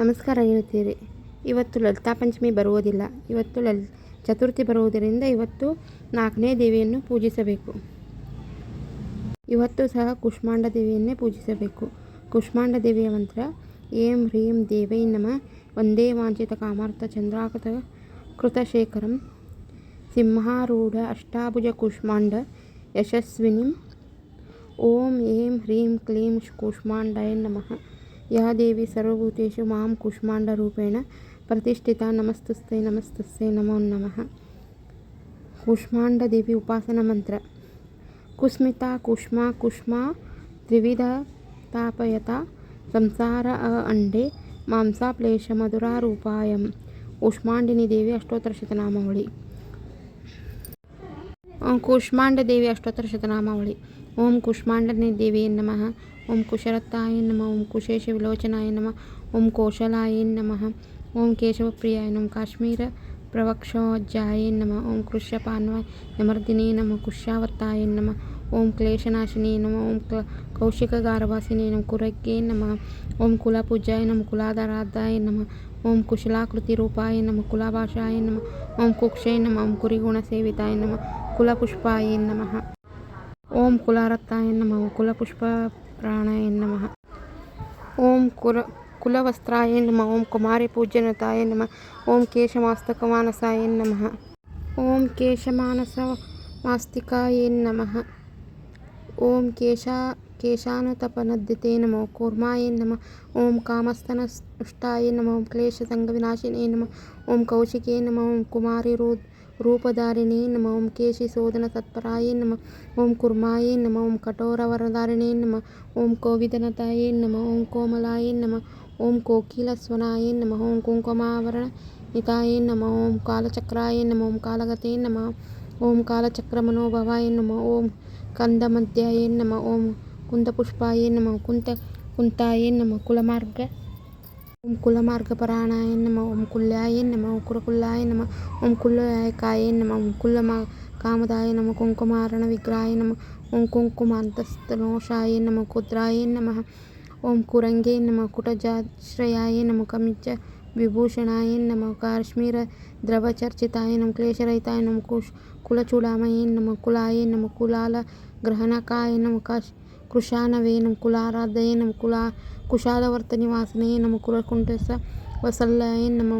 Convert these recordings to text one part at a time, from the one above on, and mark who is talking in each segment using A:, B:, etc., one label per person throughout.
A: ನಮಸ್ಕಾರ ಹೇಳ್ತೀರಿ ಇವತ್ತು ಲಲಿತಾ ಪಂಚಮಿ ಬರುವುದಿಲ್ಲ. ಇವತ್ತು ಲಲ್ ಚತುರ್ಥಿ ಬರುವುದರಿಂದ ಇವತ್ತು ನಾಲ್ಕನೇ ದೇವಿಯನ್ನು ಪೂಜಿಸಬೇಕು. ಇವತ್ತು ಸಹ ಕುಷ್ಮಾಂಡ ದೇವಿಯನ್ನೇ ಪೂಜಿಸಬೇಕು. ಕುಷ್ಮಾಂಡ ದೇವಿಯ ಮಂತ್ರ, ಏಂ ಹ್ರೀಂ ದೇವೈ ನಮ ಒಂದೇ ವಾಂಛಿತ ಕಾಮಾರ್ಥ ಚಂದ್ರಾಕೃತ ಕೃತಶೇಖರಂ. ಸಿಂಹಾರೂಢ ಅಷ್ಟಾಭುಜ ಕುಷ್ಮಾಂಡ ಯಶಸ್ವಿನಿಂ. ಓಂ ಏಂ ಹ್ರೀಂ ಕ್ಲೀಂ ಕೂಷ್ಮಾಂಡಾಯ ನಮಃ. ಸರ್ವಭೂತೇಶು ಮಾಂ ಕೂಷ್ಮಾಂಡರೂಪೇಣ ಪ್ರತಿಷ್ಠಿತ ನಮಸ್ತಸ್ತೆ ನಮಸ್ತಸ್ತೆ ನಮೋ ನಮಃ. ಕುಷ್ಮಾಂಡ ದೇವಿ ಉಪಾಸನ ಮಂತ್ರ. ಕುಸ್ಮಿತ ಕುಷ್ಮ ಕುಷ್ಮ ತ್ರಿವಿಧ ತಾಪಯತ ಸಂಸಾರ ಅ ಅಂಡೆ ಮಾಂಸಾಪ್ಲೇಶ ಮಧುರಾರೂಪಾಯಂ ಕೂಷ್ಮಾಂಡಿನಿ ದೇವಿ ಅಷ್ಟೋತ್ತರ ಶತನಾಮಾವಳಿ ಕೂಷ್ಮಾಂಡ ದೇವಿ ಅಷ್ಟೋತ್ತರ ಓಂ ಕುಷ್ಮಾಂಡನೇ ದೇವಿಯ ನಮಃ ಓಂ ಕುಶರತ್ತಾಯ ನಮಃ ಓಂ ಕುಶೇಶ ವಿಲೋಚನಾಯ ನಮಃ ಓಂ ಕೋಶಲಾಯ ನಮಃ ಓಂ ಕೇಶವಪ್ರಿಯಾಯ ನಮಃ ಕಾಶ್ಮೀರ ಪ್ರವಕ್ಷೋಜ್ಜಾಯ ನಮಃ ಓಂ ಕೃಷ್ಯಪಾನ್ವಾಯ ಯಮರ್ದಿನೇ ನಮಃ ಕುಶ್ಯಾವತ್ತಾಯ ನಮಃ ಓಂ ಕ್ಲೇಶನಾಶಿನಿ ನಮಃ ಓಂ ಕೌಶಿಕಗಾರವಾಸಿನೇ ನಮಃ ಕುರಕ್ಕೆ ನಮಃ ಓಂ ಕುಲಪೂಜಾಯ ನಮಃ ಕುಲಾಧಾರಾಧಾಯ ನಮಃ ಓಂ ಕುಶಲಾಕೃತಿ ರೂಪಾಯ ನಮಃ ಕುಲಭಾಷಾಯ ನಮಃ ಓಂ ಕುಕ್ಷೇ ನಮಃ ಓಂ ಕುರಿಗುಣ ಸೇವಿತಾಯ ನಮಃ ಕುಲಪುಷ್ಪಾಯ ನಮಃ ಓಂ ಕುಲಾರತ್ತಾಯ ನಮಃ ಕುಲಪುಷ್ಪ ಪ್ರಾಣಾಯ ನಮಃ ಓಂ ಕುಲ ಕುಲವಸ್ತ್ರಾಯ ನಮಃ ಓಂ ಕುಮಾರಿ ಪೂಜ್ಯನತಾಯ ನಮಃ ಓಂ ಕೇಶಮಾಸ್ತಕಮಾನಸಾಯ ನಮಃ ಓಂ ಕೇಶಮಾನಸ ಮಾಸ್ತಿಕಾಯ ನಮಃ ಓಂ ಕೇಶ ಕೇಶಾನುತಪನದ್ಯತೆ ನಮಃ ಕೂರ್ಮಾಯ ನಮಃ ಓಂ ಕಾಮಸ್ತನಷ್ಟಾಯ ನಮಃ ಓಂ ಕ್ಲೇಶಸಂಗವಿನಾಶಿನೇ ನಮಃ ಓಂ ಕೌಶಿಕೇ ನಮಃ ಓಂ ಕುಮಾರಿ ರೂ ರೂಪಧಾರಿಣೇ ನಮಃ ಓಂ ಕೇಶಿಶೋಧನ ತತ್ಪರಾಯ ನಮಃ ಓಂ ಕುರ್ಮಾಯ ನಮಃ ಓಂ ಕಠೋರವರಧಾರಿಣೇ ನಮಃ ಓಂ ಕೋವಿದನತಾಯೇ ನಮಃ ಓಂ ಕೋಮಲಾಯ ನಮಃ ಓಂ ಕೋಕಿಲಸ್ವನಾಯ ನಮಃ ಓಂ ಕುಂಕುಮಾವರಣ ನಿತಾಯ ನಮಃ ಓಂ ಕಾಲಚಕ್ರಾಯ ನಮಃ ಓಂ ಕಾಲಗತೆ ನಮಃ ಓಂ ಕಾಲಚಕ್ರಮನೋಭವಾಯ ನಮಃ ಓಂ ಕಂದಮಧ್ಯಾಯ ನಮಃ ಓಂ ಕುಂದಪುಷ್ಪಾಯ ನಮಃ ಕುಂತ ಕುಂತಾಯ ನಮಃ ಕುಲಮಾರ್ಗ? ಓಂ ಕುಲಮಾರ್ಗಪರಾಣಾಯ ನಮಃ ಓಂ ಕುಲ್ಯಾಯ ನಮಃ ಕುರಕುಲ್ಲಾಯ ನಮಃ ಓಂ ಕುಲ್ಲಯಾಯಕಾಯ ನಮಃ ಓಂ ಕುಲ್ಲಮ ಕಾಮದಾಯ ನಮಃ ಕುಂಕುಮಾರಣ ವಿಗ್ರಹಾಯ ನಮಃ ಓಂ ಕುಂಕುಮಾಂತಸ್ತನೋಷಾಯ ನಮಃ ಕುದ್ರಾಯ ನಮಃ ಓಂ ಕುರಂಗೇ ನಮಃ ಕುಟಜಾಶ್ರಯಾಯ ನಮಃ ಕಮಿಚ ವಿಭೂಷಣಾಯ ನಮಃ ಕಾಶ್ಮೀರ ದ್ರವಚರ್ಚಿತಾಯ ನಮಃ ಕ್ಲೇಶರಹಿತಾಯ ನಮಃ ಕುಶ್ ಕುಲಚೂಡಾಮಯೇ ನಮಃ ಕುಲಾಯ ನಮಃ ಕುಲಾಲ ಗ್ರಹಣಕಾಯ ನಮಃ ಕಾಶ್ ಕೃಶಾನವೇ ನಮಃ ಕುಲಾರಾಧಯೇ ನಮಃ ಕುಲಾ ಕುಶಾಲವರ್ತನಿವಾಸನೇ ನಮಃ ಕುಲಕುಂಟಸ ವಸಲ್ಲಾಯ ನಮ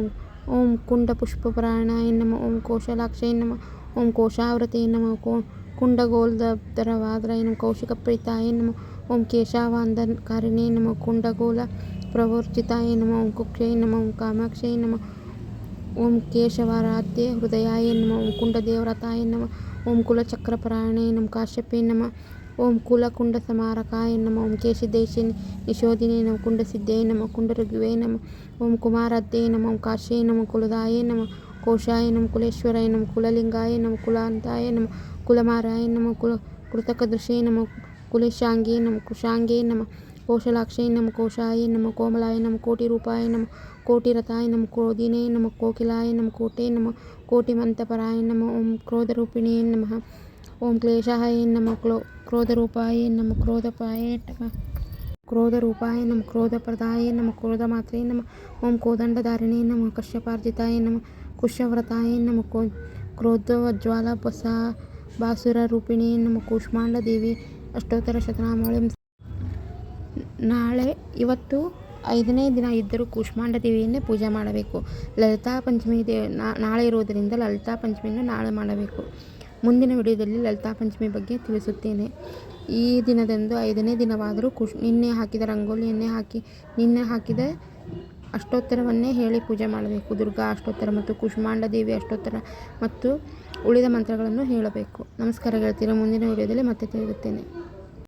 A: ಓಂ ಕುಂಡ ಕುಂಡಪುಷ್ಪಪರಾಯಣಾಯ ನಮ ಓಂ ಕೋಶಲಾಕ್ಷಯ ನಮ ಓಂ ಕೋಶಾವೃತೆ ನಮ ಕೋ ಕುಂಡಗೋಲ್ದರವಾದ್ರಾಯ ನಮಃ ಕೌಶಿಕಪ್ರೀತಾಯ ನಮ ಓಂ ಕೇಶಾವಾಂದನಕಾರಿಣೇ ನಮ ಕುಂಡಗೋಲ ಪ್ರವರ್ಜಿತಾಯ ನಮ ಓಂ ಕುಕ್ಷಯ ನಮ ಓಂ ಕಾಮಾಕ್ಷಯ ನಮ ಓಂ ಕೇಶವಾರಾಧ್ಯ ಹೃದಯಾಯ ನಮ ಓಂ ಕುಂಡದೇವರತಾಯ ನಮ ಓಂ ಕುಲಚಕ್ರಪರಾಯಣೇ ನಮಃ ಕಾಶ್ಯಪೇ ನಮಃ ಓಂ ಕುಲಕುಂಡಸಮಾರಕಾಯ ನಮಃ. ಓಂ ಕೇಶದೇಶ ನಿಶೋಧಿನೇ ನಮಃ. ಕುಂಡಸಿದ್ಧೇ ನಮಃ. ಕುಂಡಋಗ್ವೇ ನಮ. ಓಂ ಕುಮಾರದ್ದೇ ನಮಃ. ಓಂ ಕಾಶ್ಯೇ ನಮಃ. ಕುಲದಾಯ ನಮಃ. ಕೋಶಾಯ ನಮ. ಕುಲೇಶ್ವರಾಯ ನಮಃ. ಕುಲಲಿಂಗಾಯ ನಮ. ಕುಲಾಂತಾಯ ನಮ. ಕುಲಮಾರಾಯ ನಮ. ಕುಲ ಕೃತಕದೃಶೇ ನಮ. ಕುಲೇಶಾಂಗೇ ನಮ. ಕೃಶಾಂಗೇ ನಮ. ಕೋಶಲಾಕ್ಷೇ ನಮ. ಕೋಶಾಯ ನಮ. ಕೋಮಲಾಯ ನಮ. ಕೋಟಿ ರೂಪಾಯ ನಮ. ಕೋಟಿ ಕೋಟಿರಥಾಯ ನಮ. ಕ್ರೋಧಿನೇ ನಮ. ಕೋಕಿಲಾಯ ನಮ. ಕೋಟೆ ಕೋಟಿ ಕೋಟಿಮಂತಪರಾಯ ನಮ. ಓಂ ಕ್ರೋಧರೂಪಿಣೇ ನಮಃ. ಓಂ ಕ್ಲೇಶಾಯ ನಮ್ಮ ಕ್ಲೋ ಕ್ರೋಧರೂಪಾಯ ನಮ್ಮ ಕ್ರೋಧಪಾಯ ಕ್ರೋಧರೂಪಾಯ ನಮ್ಮ ಕ್ರೋಧಪ್ರದಾಯ ನಮ್ಮ ಕ್ರೋಧ ಮಾತ್ರೆ ನಮ್ಮ ಓಂ ಕೋದಂಡಧಾರಿಣಿ ನಮಃ ಕಶ್ಯಪಾರ್ಜಿತಾಯ ನಮಃ ಕುಶವ್ರತಾಯ ನಮ್ಮ ಕೋ ಕ್ರೋಧೋಜ್ವಾಲ ಬಸ ಬಾಸುರ ರೂಪಿಣಿ ನಮ್ಮ ಕೂಷ್ಮಾಂಡ ದೇವಿ ಅಷ್ಟೋತ್ತರ ಶತನಾಮಾವಳಿ ನಾಳೆ ಇವತ್ತು ಐದನೇ ದಿನ ಇದ್ದರೂ ಕೂಷ್ಮಾಂಡ ದೇವಿಯನ್ನೇ ಪೂಜೆ ಮಾಡಬೇಕು. ಲಲಿತಾ ಪಂಚಮಿ ದೇ ನಾಳೆ ಇರೋದರಿಂದ ಲಲಿತಾ ಪಂಚಮಿಯನ್ನು ನಾಳೆ ಮಾಡಬೇಕು. ಮುಂದಿನ ವಿಡಿಯೋದಲ್ಲಿ ಲಲಿತಾ ಪಂಚಮಿ ಬಗ್ಗೆ ತಿಳಿಸುತ್ತೇನೆ. ಈ ದಿನದಂದು ಐದನೇ ದಿನವಾದರೂ ಕುಶ್ ನಿನ್ನೆ ಹಾಕಿದ ರಂಗೋಲಿಯನ್ನೇ ಹಾಕಿ ನಿನ್ನೆ ಹಾಕಿದ ಅಷ್ಟೋತ್ತರವನ್ನೇ ಹೇಳಿ ಪೂಜೆ ಮಾಡಬೇಕು. ದುರ್ಗಾ ಅಷ್ಟೋತ್ತರ ಮತ್ತು ಕುಷ್ಮಾಂಡ ದೇವಿ ಅಷ್ಟೋತ್ತರ ಮತ್ತು ಉಳಿದ ಮಂತ್ರಗಳನ್ನು ಹೇಳಬೇಕು. ನಮಸ್ಕಾರ ಗೆಳತಿಯರ ಮುಂದಿನ ವಿಡಿಯೋದಲ್ಲಿ ಮತ್ತೆ ತಿಳಿಯುತ್ತೇನೆ.